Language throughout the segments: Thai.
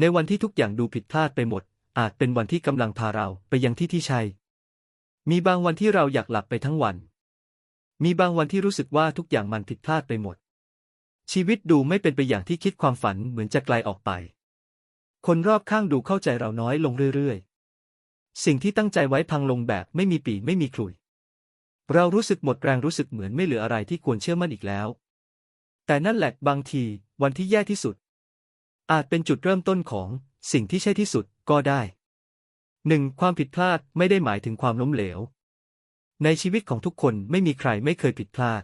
ในวันที่ทุกอย่างดูผิดพลาดไปหมด อาจเป็นวันที่กำลังพาเราไปยังที่ที่ใช่ มีบางวันที่เราอยากหลับไปทั้งวัน มีบางวันที่รู้สึกว่าทุกอย่างมันผิดพลาดไปหมด ชีวิตดูไม่เป็นไปอย่างที่คิดความฝันเหมือนจะไกลออกไป คนรอบข้างดูเข้าใจเราน้อยลงเรื่อยๆ สิ่งที่ตั้งใจไว้พังลงแบบไม่มีปีไม่มีขลุยเรารู้สึกหมดแรงรู้สึกเหมือนไม่เหลืออะไรที่ควรเชื่อมั่นอีกแล้ว แต่นั่นแหละบางทีวันที่แย่ที่สุด อาจเป็นจุดเริ่มต้นของสิ่งที่ใช่ที่สุดก็ได้หนึ่งความผิดพลาดไม่ได้หมายถึงความล้มเหลว ในชีวิตของทุกคนไม่มีใครไม่เคยผิดพลาด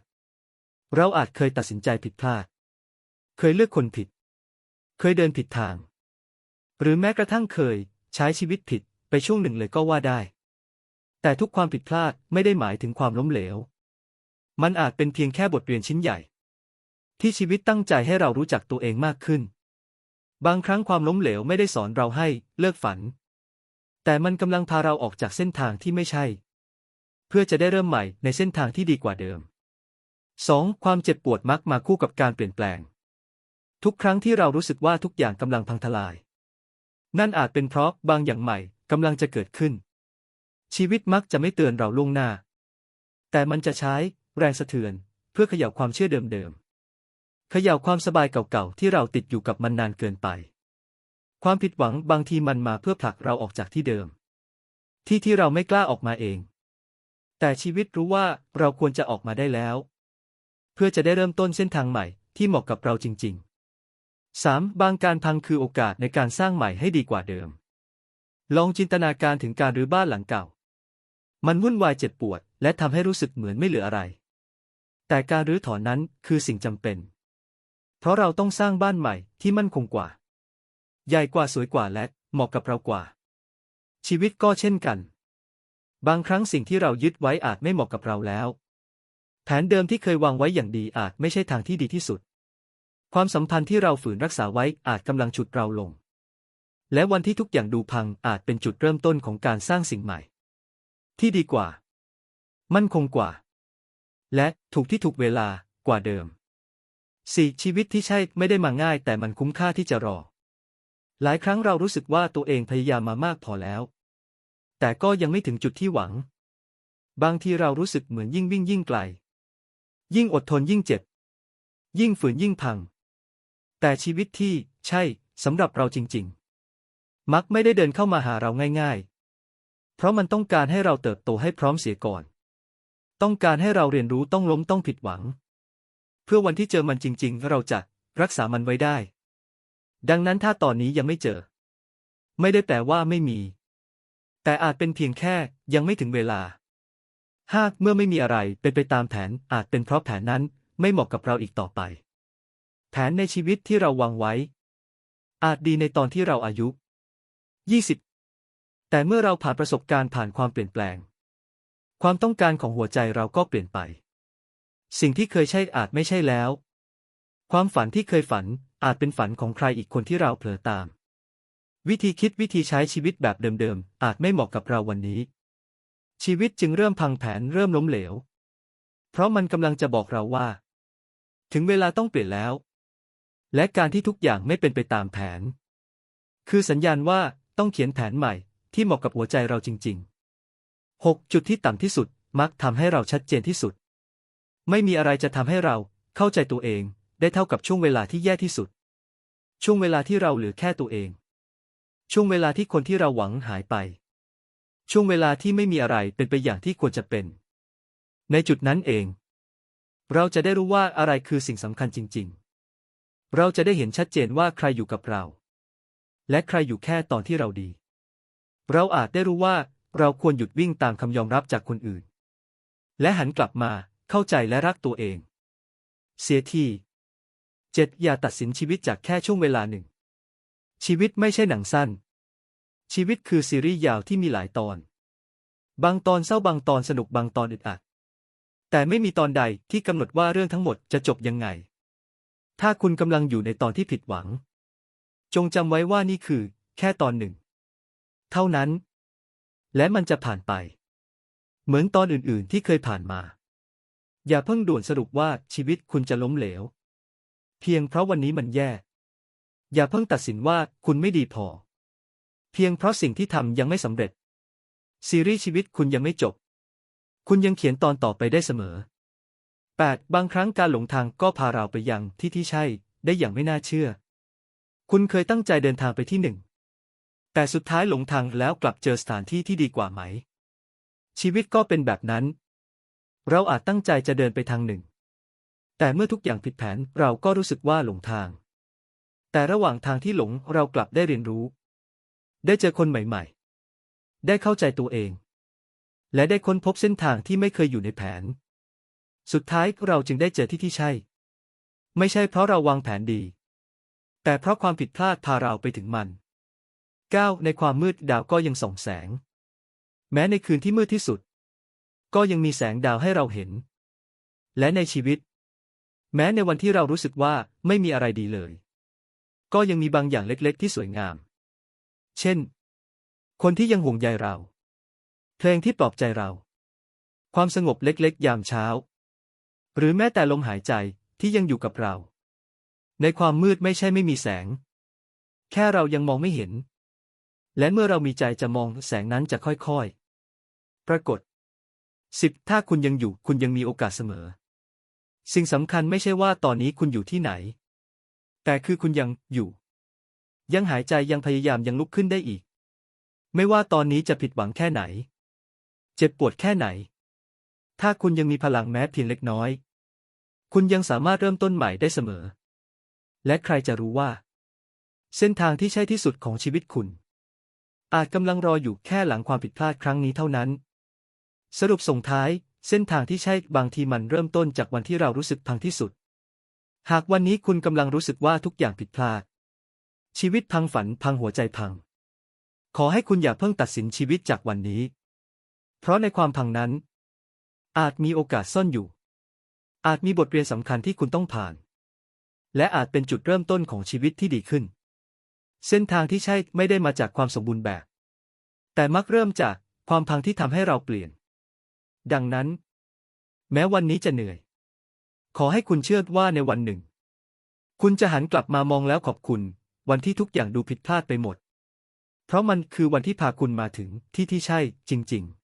เราอาจเคยตัดสินใจผิดพลาด เคยเลือกคนผิด เคยเดินผิดทาง หรือแม้กระทั่งเคย ใช้ชีวิตผิดไปช่วงหนึ่งเลยก็ว่าได้ แต่ทุกความผิดพลาดไม่ได้หมายถึงความล้มเหลว มันอาจเป็นเพียงแค่บทเรียนชิ้นใหญ่ ที่ชีวิตตั้งใจให้เรารู้จักตัวเองมากขึ้น บางครั้งความล้มเหลวไม่ได้สอนเราให้เลิกฝัน แต่มันกำลังพาเราออกจากเส้นทางที่ไม่ใช่ เพื่อจะได้เริ่มใหม่ในเส้นทางที่ดีกว่าเดิม 2. ความเจ็บปวดมักมาคู่กับการเปลี่ยนแปลง ทุกครั้งที่เรารู้สึกว่าทุกอย่างกำลังพังทลาย นั่นอาจเป็นเพราะบางอย่างใหม่กำลังจะเกิดขึ้น ชีวิตมักจะไม่เตือนเราล่วงหน้า แต่มันจะใช้แรงสะเทือนเพื่อเขย่าความเชื่อเดิม เขย่าความสบายเก่าๆที่เราติดอยู่กับมันนานเกินไป ความผิดหวังบางทีมันมาเพื่อผลักเราออกจากที่เดิม ที่ที่เราไม่กล้าออกมาเอง แต่ชีวิตรู้ว่าเราควรจะออกมาได้แล้ว เพื่อจะได้เริ่มต้นเส้นทางใหม่ที่เหมาะกับเราจริง ๆ 3. บางการพังคือโอกาสในการสร้างใหม่ให้ดีกว่าเดิม ลองจินตนาการถึงการรื้อบ้านหลังเก่า มันวุ่นวายเจ็บปวด และทำให้รู้สึกเหมือนไม่เหลืออะไร แต่การรื้อถอนนั้นคือสิ่งจำเป็น เพราะเราต้องสร้างบ้านใหม่ที่มั่นคงกว่า ใหญ่กว่าสวยกว่าและเหมาะกับเรากว่า ชีวิตก็เช่นกัน บางครั้งสิ่งที่เรายึดไว้อาจไม่เหมาะกับเราแล้ว แผนเดิมที่เคยวางไว้อย่างดีอาจไม่ใช่ทางที่ดีที่สุด ความสัมพันธ์ที่เราฝืนรักษาไว้อาจกำลังฉุดเราลง และวันที่ทุกอย่างดูพังอาจเป็นจุดเริ่มต้นของการสร้างสิ่งใหม่ ที่ดีกว่า มั่นคงกว่า และถูกที่ถูกเวลากว่าเดิม 4. ชีวิตที่ใช่ไม่ได้มาง่ายแต่มันคุ้มค่าที่จะรอ หลายครั้งเรารู้สึกว่าตัวเองพยายามมามากพอแล้ว แต่ก็ยังไม่ถึงจุดที่หวัง บางทีเรารู้สึกเหมือนยิ่งวิ่งยิ่งไกล ยิ่งอดทนยิ่งเจ็บ ยิ่งฝืนยิ่งพัง แต่ชีวิตที่ใช่สำหรับเราจริง ๆ มักไม่ได้เดินเข้ามาหาเราง่าย ๆ เพราะมันต้องการให้เราเติบโตให้พร้อมเสียก่อน ต้องการให้เราเรียนรู้ต้องล้มต้องผิดหวัง พื่อวันที่เจอมันจริง ๆ เราจะรักษามันไว้ได้ ดังนั้นถ้าตอนนี้ยังไม่เจอ ไม่ได้แปลว่าไม่มี แต่อาจเป็นเพียงแค่ยังไม่ถึงเวลา หากเมื่อไม่มีอะไรเป็นไปตามแผนอาจเป็นเพราะแผนนั้นไม่เหมาะกับเราอีกต่อไป แผนในชีวิตที่เราวางไว้ อาจดีในตอนที่เราอายุ 20 แต่เมื่อเราผ่านประสบการณ์ผ่านความเปลี่ยนแปลง ความต้องการของหัวใจเราก็เปลี่ยนไป สิ่งที่เคยใช่อาจไม่ใช่แล้ว ความฝันที่เคยฝันอาจเป็นฝันของใครอีกคนที่เราเผลอตาม วิธีคิดวิธีใช้ชีวิตแบบเดิมๆ อาจไม่เหมาะกับเราวันนี้ ชีวิตจึงเริ่มพังแผนเริ่มล้มเหลว เพราะมันกำลังจะบอกเราว่า ถึงเวลาต้องเปลี่ยนแล้ว และการที่ทุกอย่างไม่เป็นไปตามแผน คือสัญญาณว่าต้องเขียนแผนใหม่ที่เหมาะกับหัวใจเราจริง ๆ 6. จุดที่ต่ำที่สุดมักทำให้เราชัดเจนที่สุด ไม่มีอะไรจะทำให้เราเข้าใจตัวเองได้เท่ากับช่วงเวลาที่แย่ที่สุด ช่วงเวลาที่เราเหลือแค่ตัวเอง ช่วงเวลาที่คนที่เราหวังหายไป ช่วงเวลาที่ไม่มีอะไรเป็นไปอย่างที่ควรจะเป็น ในจุดนั้นเอง เราจะได้รู้ว่าอะไรคือสิ่งสำคัญจริง ๆ เราจะได้เห็นชัดเจนว่าใครอยู่กับเรา และใครอยู่แค่ตอนที่เราดี เราอาจได้รู้ว่าเราควรหยุดวิ่งตามคำยอมรับจากคนอื่น และหันกลับมา เข้าใจและรักตัวเอง เสียทีเจ็ดอย่าตัดสินชีวิตจากแค่ช่วงเวลาหนึ่ง ชีวิตไม่ใช่หนังสั้น ชีวิตคือซีรีส์ยาวที่มีหลายตอน บางตอนเศร้าบางตอนสนุกบางตอนอึดอัด แต่ไม่มีตอนใดที่กำหนดว่าเรื่องทั้งหมดจะจบยังไง ถ้าคุณกำลังอยู่ในตอนที่ผิดหวัง จงจำไว้ว่านี่คือ แค่ตอนหนึ่ง เท่านั้น และมันจะผ่านไป เหมือนตอนอื่นๆที่เคยผ่านมา อย่าเพิ่งด่วนสรุปว่าชีวิตคุณจะล้มเหลว เพียงเพราะวันนี้มันแย่ อย่าเพิ่งตัดสินว่าคุณไม่ดีพอ เพียงเพราะสิ่งที่ทำยังไม่สำเร็จ ซีรีส์ชีวิตคุณยังไม่จบ คุณยังเขียนตอนต่อไปได้เสมอ 8. บางครั้งการหลงทางก็พาเราไปยังที่ที่ใช่ได้อย่างไม่น่าเชื่อ คุณเคยตั้งใจเดินทางไปที่หนึ่ง แต่สุดท้ายหลงทางแล้วกลับเจอสถานที่ที่ดีกว่าไหม ชีวิตก็เป็นแบบนั้น เราอาจตั้งใจจะเดินไปทางหนึ่ง แต่เมื่อทุกอย่างผิดแผนเราก็รู้สึกว่าหลงทาง แต่ระหว่างทางที่หลงเรากลับได้เรียนรู้ ได้เจอคนใหม่ๆ ได้เข้าใจตัวเอง และได้ค้นพบเส้นทางที่ไม่เคยอยู่ในแผน สุดท้ายเราจึงได้เจอที่ที่ใช่ ไม่ใช่เพราะเราวางแผนดี แต่เพราะความผิดพลาดพาเราไปถึงมัน 9. ในความมืดดาวก็ยังส่องแสง แม้ในคืนที่มืดที่สุด ก็ยังมีแสงดาวให้เราเห็น และในชีวิต แม้ในวันที่เรารู้สึกว่าไม่มีอะไรดีเลย ก็ยังมีบางอย่างเล็กๆ ที่สวยงาม เช่น คนที่ยังห่วงใยเรา เพลงที่ปลอบใจเรา ความสงบเล็กๆ ยามเช้า หรือแม้แต่ลมหายใจที่ยังอยู่กับเรา ในความมืดไม่ใช่ไม่มีแสง แค่เรายังมองไม่เห็น และเมื่อเรามีใจจะมองแสงนั้นจะค่อยๆ ปรากฏ สิบถ้าคุณยังอยู่คุณยังมีโอกาสเสมอ สิ่งสำคัญไม่ใช่ว่าตอนนี้คุณอยู่ที่ไหน แต่คือคุณยังอยู่ ยังหายใจยังพยายามยังลุกขึ้นได้อีก ไม่ว่าตอนนี้จะผิดหวังแค่ไหน เจ็บปวดแค่ไหน ถ้าคุณยังมีพลังแม้เพียงเล็กน้อย คุณยังสามารถเริ่มต้นใหม่ได้เสมอ และใครจะรู้ว่า เส้นทางที่ใช่ที่สุดของชีวิตคุณ อาจกำลังรออยู่แค่หลังความผิดพลาดครั้งนี้เท่านั้น สรุปส่งท้าย เส้นทางที่ใช่บางทีมันเริ่มต้นจากวันที่เรารู้สึกพังที่สุด หากวันนี้คุณกำลังรู้สึกว่าทุกอย่างผิดพลาด ชีวิตพังฝันพังหัวใจพัง ขอให้คุณอย่าเพิ่งตัดสินชีวิตจากวันนี้ เพราะในความพังนั้น อาจมีโอกาสซ่อนอยู่ อาจมีบทเรียนสำคัญที่คุณต้องผ่าน และอาจเป็นจุดเริ่มต้นของชีวิตที่ดีขึ้น เส้นทางที่ใช่ไม่ได้มาจากความสมบูรณ์แบบ แต่มักเริ่มจากความพังที่ทำให้เราเปลี่ยน ดังนั้น แม้วันนี้จะเหนื่อย ขอให้คุณเชื่อว่าในวันหนึ่ง คุณจะหันกลับมามองแล้วขอบคุณ วันที่ทุกอย่างดูผิดพลาดไปหมด เพราะมันคือวันที่พาคุณมาถึงที่ที่ใช่จริง ๆ